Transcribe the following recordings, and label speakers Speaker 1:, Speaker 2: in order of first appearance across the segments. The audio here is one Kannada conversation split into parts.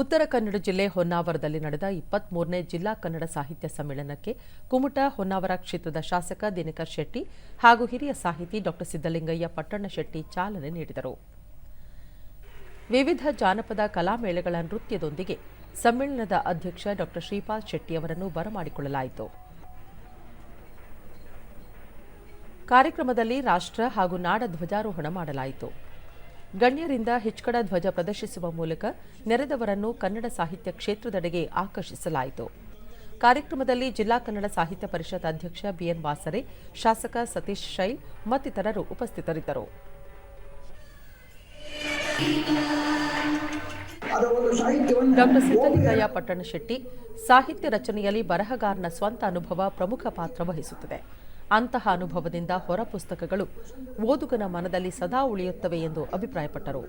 Speaker 1: ಉತ್ತರ ಕನ್ನಡ ಜಿಲ್ಲೆ ಹೊನ್ನಾವರದಲ್ಲಿ ನಡೆದ ಇಪ್ಪತ್ಮೂರನೇ ಜಿಲ್ಲಾ ಕನ್ನಡ ಸಾಹಿತ್ಯ ಸಮ್ಮೇಳನಕ್ಕೆ ಕುಮಟ ಹೊನ್ನಾವರ ಕ್ಷೇತ್ರದ ಶಾಸಕ ದಿನಕರ್ ಶೆಟ್ಟಿ ಹಾಗೂ ಹಿರಿಯ ಸಾಹಿತಿ ಡಾ ಸಿದ್ದಲಿಂಗಯ್ಯ ಪಟ್ಟಣಶೆಟ್ಟಿ ಚಾಲನೆ ನೀಡಿದರು. ವಿವಿಧ ಜಾನಪದ ಕಲಾಮೇಳಗಳ ನೃತ್ಯದೊಂದಿಗೆ ಸಮ್ಮೇಳನದ ಅಧ್ಯಕ್ಷ ಡಾ ಶ್ರೀಪಾಲ್ ಶೆಟ್ಟಿ ಅವರನ್ನು ಬರಮಾಡಿಕೊಳ್ಳಲಾಯಿತು. ಕಾರ್ಯಕ್ರಮದಲ್ಲಿ ರಾಷ್ಟ್ರ ಹಾಗೂ ನಾಡ ಧ್ವಜಾರೋಹಣ ಮಾಡಲಾಯಿತು. ಗಣ್ಯರಿಂದ ಹಿಚ್ಕಡ ಧ್ವಜ ಪ್ರದರ್ಶಿಸುವ ಮೂಲಕ ನೆರೆದವರನ್ನು ಕನ್ನಡ ಸಾಹಿತ್ಯ ಕ್ಷೇತ್ರದೆಡೆಗೆ ಆಕರ್ಷಿಸಲಾಯಿತು. ಕಾರ್ಯಕ್ರಮದಲ್ಲಿ ಜಿಲ್ಲಾ ಕನ್ನಡ ಸಾಹಿತ್ಯ ಪರಿಷತ್ ಅಧ್ಯಕ್ಷ ಬಿಎನ್ ವಾಸರೆ, ಶಾಸಕ ಸತೀಶ್ ಶೈಲ್ ಮತ್ತಿತರರು ಉಪಸ್ಥಿತರಿದ್ದರು. ಡಾಕ್ಟರ್ ಸಿದ್ದಲಿಂಗಯ್ಯ ಪಟ್ಟಣಶೆಟ್ಟಿ, ಸಾಹಿತ್ಯ ರಚನೆಯಲ್ಲಿ ಬರಹಗಾರನ ಸ್ವಂತ ಅನುಭವ ಪ್ರಮುಖ ಪಾತ್ರ ವಹಿಸುತ್ತದೆ. ಅಂತಹ ಅನುಭವದಿಂದ ಹೊರ ಪುಸ್ತಕಗಳು ಓದುಗನ ಮನದಲ್ಲಿ ಸದಾ ಉಳಿಯುತ್ತವೆ ಎಂದು ಅಭಿಪ್ರಾಯಪಟ್ಟರು.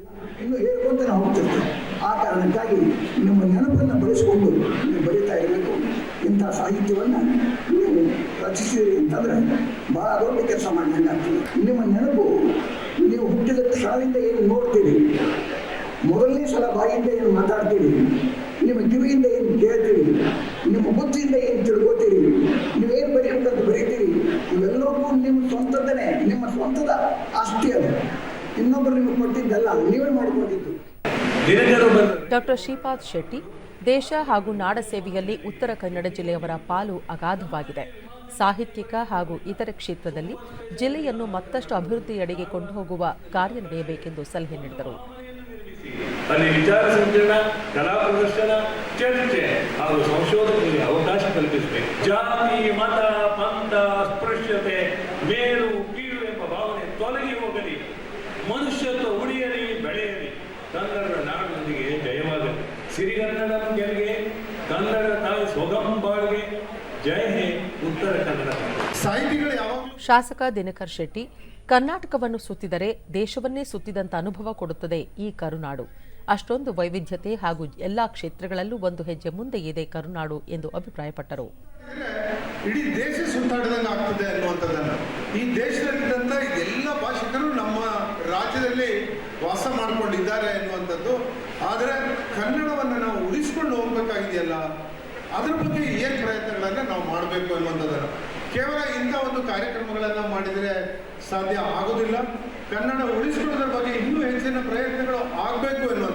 Speaker 2: ಆ ಕಾರಣಕ್ಕಾಗಿ ನಿಮ್ಮ ನೆನಪನ್ನು ಬಳಸಿಕೊಂಡು ನೀವು ಬರೀತಾ ಇರಬೇಕು. ಇಂಥ ಸಾಹಿತ್ಯವನ್ನು ರಚಿಸಿರಿ ಅಂತಂದ್ರೆ ಬಹಳ ದೊಡ್ಡ ಕೆಲಸ ನಿಮ್ಮ ನೆನಪು ನೀವು ಹುಟ್ಟಿದ ಕ್ಷಣದಿಂದ ಏನು ನೋಡ್ತೀರಿ? ಮೊದಲನೇ ಸಲ ಬಾಯಿಂದ ಏನು ಮಾತಾಡ್ತೀರಿ? ನಿಮ್ಮ ಕಿವಿಯಿಂದ ಏನು ಕೇಳ್ತೀರಿ? ಸ್ವಂತದನೇ ನಿಮ್ಮ ಸ್ವಂತದ ಆಸ್ತಿ ಅದು. ಇನ್ನೊಬ್ಬರು ನಿಮಗೆ ಕೊಟ್ಟಿದ್ದಲ್ಲ ನೀವೇ ಮಾಡಿಕೊಂಡಿದ್ದು.
Speaker 1: ಡಾಕ್ಟರ್ ಶ್ರೀಪಾದ್ ಶೆಟ್ಟಿ ದೇಶ ಹಾಗೂ ನಾಡ ಸೇವೆಯಲ್ಲಿ ಉತ್ತರ ಕನ್ನಡ ಜಿಲ್ಲೆಯವರ ಪಾಲು ಅಗಾಧವಾಗಿದೆ. ಸಾಹಿತ್ಯಿಕ ಹಾಗೂ ಇತರ ಕ್ಷೇತ್ರದಲ್ಲಿ ಜಿಲ್ಲೆಯನ್ನು ಮತ್ತಷ್ಟು ಅಭಿವೃದ್ಧಿಯಡೆಗೆ ಕೊಂಡು ಹೋಗುವ ಕಾರ್ಯ ನಡೆಯಬೇಕೆಂದು ಸಲಹೆ ನೀಡಿದರು.
Speaker 3: ಅಲ್ಲಿ ವಿಚಾರ ಸಂಕಿರಣ ಕಲಾ ಪ್ರದರ್ಶನ ಚರ್ಚೆ ಹಾಗೂ ಸಂಶೋಧನೆಗೆ ಅವಕಾಶ ಕಲ್ಪಿಸಬೇಕು. ಜಾತಿ ಮತ ಪಂಥ ಸ್ಪೃಶ್ಯತೆ ಮೇಲು ಕೀಳು ಎಂಬ ಭಾವನೆ ತೊಲಗಿ ಹೋಗಲಿ. ಮನುಷ್ಯತ್ವ ಉಳಿಯಲಿ ಬೆಳೆಯಲಿ. ಕನ್ನಡದ ನಾಡಿನೊಂದಿಗೆ ಜಯವಾಗಲಿ. ಸಿರಿಗನ್ನಡ ಗೆಲ್ಗೆ ಕನ್ನಡ ತಾಯಿ ಸೊಗಂಬಾಳ್ಗೆ ಜಯ ಹೇ ಉತ್ತರ ಕನ್ನಡ.
Speaker 4: ಸಾಹಿತಿಗಳು ಯಾವಾಗಲೂ
Speaker 1: ಶಾಸಕ ದಿನಕರ್ ಶೆಟ್ಟಿ ಕರ್ನಾಟಕವನ್ನು ಸುತ್ತಿದರೆ ದೇಶವನ್ನೇ ಸುತ್ತಿದಂತ ಅನುಭವ ಕೊಡುತ್ತದೆ ಈ ಕರುನಾಡು. ಅಷ್ಟೊಂದು ವೈವಿಧ್ಯತೆ ಹಾಗೂ ಎಲ್ಲಾ ಕ್ಷೇತ್ರಗಳಲ್ಲೂ ಒಂದು ಹೆಜ್ಜೆ ಮುಂದೆ ಇದೆ ಕರುನಾಡು ಎಂದು ಅಭಿಪ್ರಾಯಪಟ್ಟರು.
Speaker 4: ಇಡೀ ದೇಶ ಸುತ್ತಾಡದಂಗೆ ಆಗ್ತದೆ ಅನ್ನುವಂಥದ್ದನ್ನು. ಈ ದೇಶದಲ್ಲಿದ್ದಂಥ ಎಲ್ಲ ಭಾಷಿಕರು ನಮ್ಮ ರಾಜ್ಯದಲ್ಲಿ ವಾಸ ಮಾಡಿಕೊಂಡಿದ್ದಾರೆ ಅನ್ನುವಂಥದ್ದು. ಆದರೆ ಕನ್ನಡವನ್ನು ನಾವು ಉಳಿಸ್ಕೊಂಡು ಹೋಗ್ಬೇಕಾಗಿದೆಯಲ್ಲ, ಅದ್ರ ಬಗ್ಗೆ ಏನು ಪ್ರಯತ್ನಗಳನ್ನು ನಾವು ಮಾಡಬೇಕು ಅನ್ನುವಂಥದ್ದನ್ನು. ಕೇವಲ ಇಂಥ ಒಂದು ಕಾರ್ಯಕ್ರಮಗಳನ್ನು ಮಾಡಿದರೆ ಸಾಧ್ಯ ಆಗೋದಿಲ್ಲ. ಕನ್ನಡ ಉಳಿಸ್ಕೊಳ್ಳೋದ್ರ ಬಗ್ಗೆ ಇನ್ನೂ ಹೆಚ್ಚಿನ ಪ್ರಯತ್ನಗಳು ಆಗಬೇಕು ಅನ್ನುವಂಥದ್ದು.